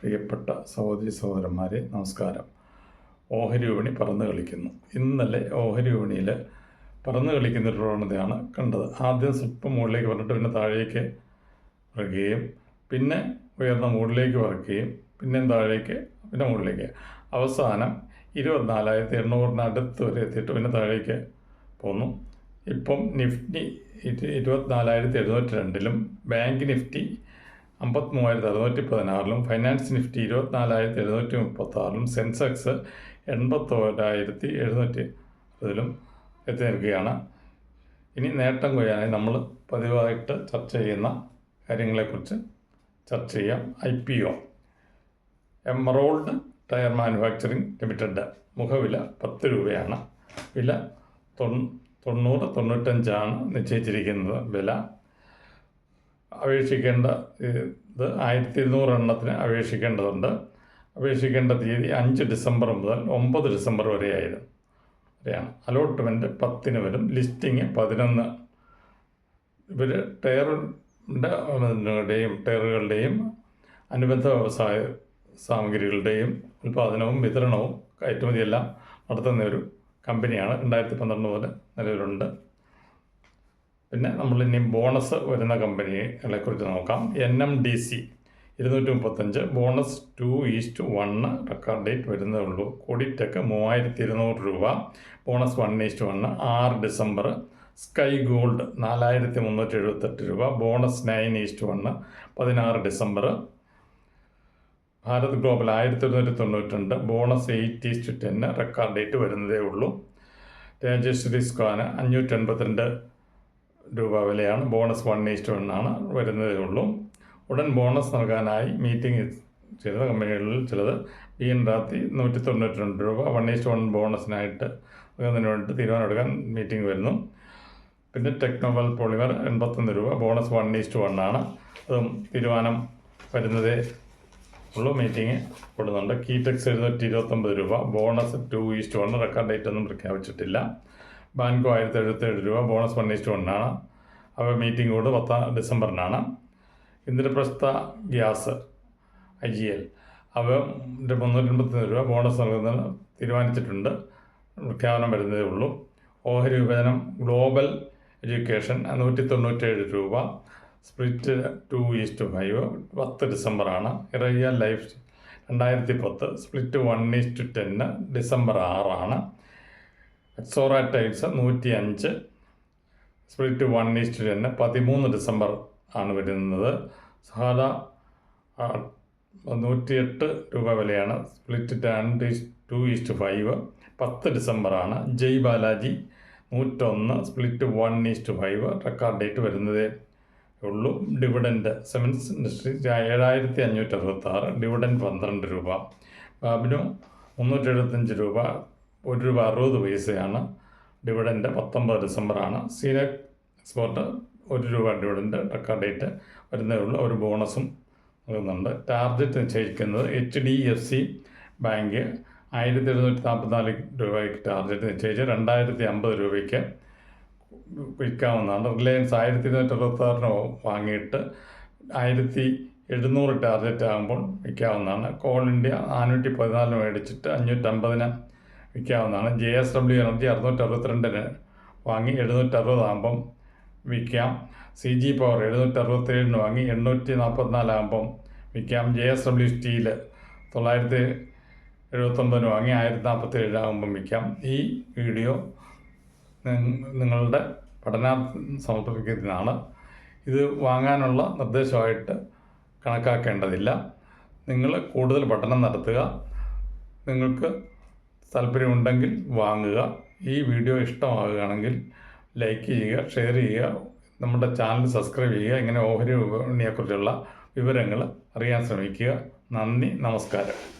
പ്രിയപ്പെട്ട സഹോദരി സഹോദരന്മാരെ നമസ്കാരം. ഓഹരി വിപണി പറന്ന് കളിക്കുന്നു. ഇന്നലെ ഓഹരി വിപണിയിൽ പറന്ന് കളിക്കുന്ന പ്രവണതയാണ് കണ്ടത്. ആദ്യം സ്വല്പം മുകളിലേക്ക് പറഞ്ഞിട്ട് പിന്നെ താഴേക്ക് ഇറങ്ങുകയും പിന്നെ ഉയർന്ന മുകളിലേക്ക് വറക്കുകയും പിന്നെ താഴേക്ക് പിന്നെ മുകളിലേക്ക്. അവസാനം ഇരുപത്തിനാലായിരത്തി എണ്ണൂറിന് അടുത്ത് വരെ എത്തിയിട്ട് പിന്നെ താഴേക്ക് പോന്നു. ഇപ്പം നിഫ്റ്റി ഇരു- ഇരുപത്തിനാലായിരത്തി എഴുന്നൂറ്റി രണ്ടിലും ബാങ്ക് നിഫ്റ്റി അമ്പത്തി മൂവായിരത്തി അറുന്നൂറ്റി പതിനാറിലും ഫൈനാൻസ് നിഫ്റ്റി ഇരുപത്തിനാലായിരത്തി എഴുന്നൂറ്റി മുപ്പത്തി ആറിലും സെൻസെക്സ് എൺപത്തോരായിരത്തി എഴുന്നൂറ്റി അതിലും എത്തി നിൽക്കുകയാണ് ഇനി നേട്ടം കൊയ്യാനായി നമ്മൾ പതിവായിട്ട് ചർച്ച ചെയ്യുന്ന കാര്യങ്ങളെക്കുറിച്ച് ചർച്ച ചെയ്യാം. I P O. Emerald Tyre Manufacturing Limited മുഖവില പത്ത് രൂപയാണ്. വില തൊണ്ണൂ തൊണ്ണൂറ് തൊണ്ണൂറ്റഞ്ചാണ് നിശ്ചയിച്ചിരിക്കുന്നത്. വില അപേക്ഷിക്കേണ്ട ഇത് ആയിരത്തി ഇരുന്നൂറ് എണ്ണത്തിന് അപേക്ഷിക്കേണ്ടതുണ്ട്. അപേക്ഷിക്കേണ്ട തീയതി അഞ്ച് ഡിസംബർ മുതൽ ഒമ്പത് ഡിസംബർ വരെയായിരുന്നു. വരെയാണ്. അലോട്ട്മെന്റ് പത്തിന് വരും. ലിസ്റ്റിങ് പതിനൊന്ന്. ഇവർ ടയറിന്റെയും ടയറുകളുടെയും അനുബന്ധ വ്യവസായ സാമഗ്രികളുടെയും ഉൽപ്പാദനവും വിതരണവും കയറ്റുമതിയെല്ലാം നടത്തുന്ന ഒരു കമ്പനിയാണ്. രണ്ടായിരത്തി പന്ത്രണ്ട് മുതൽ നിലവിലുണ്ട്. പിന്നെ നമ്മൾ ഇനി ബോണസ് വരുന്ന കമ്പനികളെ കുറിച്ച് നോക്കാം. എൻ എം ഡി സി ഇരുന്നൂറ്റി മുപ്പത്തഞ്ച് bonus two is to one record date വരുന്നേ ഉള്ളൂ. കോഡിറ്റെക്ക് മൂവായിരത്തി ഇരുന്നൂറ് രൂപ. Bonus one is to one ആറ് ഡിസംബർ. സ്കൈ ഗോൾഡ് നാലായിരത്തി മുന്നൂറ്റി എഴുപത്തെട്ട് രൂപ. Bonus nine is to one പതിനാറ് ഡിസംബർ. ഭാരത് ഗ്ലോബൽ ആയിരത്തി ഒരുന്നൂറ്റി തൊണ്ണൂറ്റിരണ്ട് bonus eight is to ten record date വരുന്നതേ ഉള്ളൂ. രാജേശ്വരി സ്ക്വാന് അഞ്ഞൂറ്റി എൺപത്തിരണ്ട് രൂപ വിലയാണ്. ബോണസ് വൺ ഈസ്റ്റ് വൺ ആണ് വരുന്നതേ ഉള്ളൂ. ഉടൻ ബോണസ് നൽകാനായി മീറ്റിംഗ് ചെയ്ത കമ്പനികളിൽ ചിലത് ബി എൻ റാത്തി നൂറ്റി തൊണ്ണൂറ്റി രണ്ട് രൂപ വൺ ഈസ്റ്റ് വൺ ബോണസിനായിട്ട് നൽകുന്നതിന് വേണ്ടി തീരുമാനമെടുക്കാൻ മീറ്റിംഗ് വരുന്നു. പിന്നെ ടെക്നോബൽ പോളിമർ എൺപത്തൊന്ന് രൂപ ബോണസ് വൺ ഈസ്റ്റ് വൺ ആണ്. അതും തീരുമാനം വരുന്നതേ ഉള്ളൂ. മീറ്റിംഗ് കൊടുക്കുന്നുണ്ട് കീടെക്സ് എഴുന്നൂറ്റി ഇരുപത്തൊമ്പത് രൂപ. Bonus two is to one record date ഒന്നും പ്രഖ്യാപിച്ചിട്ടില്ല. ബാൻകോ ആയിരത്തി എഴുപത്തേഴ് രൂപ ബോണസ് വൺ ഈസ്റ്റ് വണ്ണാണ് അവ മീറ്റിംഗ് കൂട് പത്താം ഡിസംബറിനാണ്. Indraprastha gas I G L. അവ മുന്നൂറ്റി എൺപത്തി രൂപ ബോണസ് നൽകുന്നതിന് തീരുമാനിച്ചിട്ടുണ്ട്. പ്രഖ്യാപനം വരുന്നതേ ഉള്ളൂ. ഓഹരി വിഭജനം ഗ്ലോബൽ എഡ്യൂക്കേഷൻ നൂറ്റി തൊണ്ണൂറ്റേഴ് രൂപ. സ്പ്ലിറ്റ് ടു ഈസ്റ്റ് ഫൈവ് പത്ത് ഡിസംബറാണ്. ഇറയ്യ ലൈഫ് രണ്ടായിരത്തി പത്ത് split one is to ten December ആറാണ്. എക്സോറ ടൈൽസ് നൂറ്റി അഞ്ച് split one is to ten പതിമൂന്ന് ഡിസംബർ ആണ് വരുന്നത്. സാധാ നൂറ്റിയെട്ട് രൂപ വിലയാണ്. സ്പ്ലിറ്റ് രണ്ട് ടു ഈസ്റ്റ് ഫൈവ് പത്ത് ഡിസംബറാണ് ജയ് ബാലാജി നൂറ്റൊന്ന്. Split one is to five record date വരുന്നതേ ഉള്ളൂ. ഡിവിഡന്റ് സെവൻസ് ഇൻഡസ്ട്രി ഏഴായിരത്തി അഞ്ഞൂറ്റി അറുപത്താറ്. ഡിവിഡൻഡ് പന്ത്രണ്ട് രൂപ. ബാബിനു മുന്നൂറ്റി എഴുപത്തഞ്ച് രൂപ. ഒരു രൂപ അറുപത് പൈസയാണ്. ഡിവിഡൻഡ് പത്തൊമ്പത് ഡിസംബറാണ്. സീനക് എക്സ്പോർട്ട് ഒരു രൂപ ഡിവിഡൻഡ് റെക്കോർഡ് ഡേറ്റ് വരുന്നേ ഉള്ളൂ ഒരു ബോണസും നൽകുന്നുണ്ട്. ടാർഗറ്റ് നിശ്ചയിക്കുന്നത് H D F C bank ആയിരത്തി എഴുന്നൂറ്റി നാൽപ്പത്തിനാല് രൂപയ്ക്ക് ടാർഗറ്റ് നിശ്ചയിച്ച് രണ്ടായിരത്തി അമ്പത് രൂപയ്ക്ക് വിൽക്കാവുന്നതാണ്. റിലയൻസ് ആയിരത്തി ഇരുന്നൂറ്റി അറുപത്താറിന് വാങ്ങിയിട്ട് ആയിരത്തി എഴുന്നൂറ് ടാർഗറ്റ് ആകുമ്പോൾ വിൽക്കാവുന്നതാണ്. കോൾ ഇന്ത്യ നാനൂറ്റി പതിനാലിന് മേടിച്ചിട്ട് അഞ്ഞൂറ്റമ്പതിന് വിൽക്കാവുന്നതാണ്. ജെ എസ് ഡബ്ല്യു എനർജി അറുന്നൂറ്റി അറുപത്തിരണ്ടിന് വാങ്ങി എഴുന്നൂറ്റി അറുപതാകുമ്പം വിൽക്കാം. സി ജി പവർ എഴുന്നൂറ്റി അറുപത്തേഴിന് വാങ്ങി എണ്ണൂറ്റി നാൽപ്പത്തിനാലാകുമ്പം വിൽക്കാം. ജെ എസ് ഡബ്ല്യു സ്റ്റീൽ തൊള്ളായിരത്തി എഴുപത്തൊമ്പതിന് വാങ്ങി ആയിരത്തി നാൽപ്പത്തി ഏഴാകുമ്പം വിൽക്കാം. ഈ വീഡിയോ നിങ്ങ- നിങ്ങളുടെ പഠനാർത്ഥം സമർപ്പിക്കുന്നതാണ് ഇത് വാങ്ങാനുള്ള നിർദ്ദേശമായിട്ട് കണക്കാക്കേണ്ടതില്ല. നിങ്ങൾ കൂടുതൽ പഠനം നടത്തുക. നിങ്ങൾക്ക് താല്പര്യമുണ്ടെങ്കിൽ വാങ്ങുക. ഈ വീഡിയോ ഇഷ്ടമാകുകയാണെങ്കിൽ ലൈക്ക് ചെയ്യുക ഷെയർ ചെയ്യുക നമ്മുടെ ചാനൽ സബ്സ്ക്രൈബ് ചെയ്യുക. ഇങ്ങനെ ഓഹരി വിപണിയെക്കുറിച്ചുള്ള വിവരങ്ങൾ അറിയാൻ ശ്രമിക്കുക. നന്ദി നമസ്കാരം.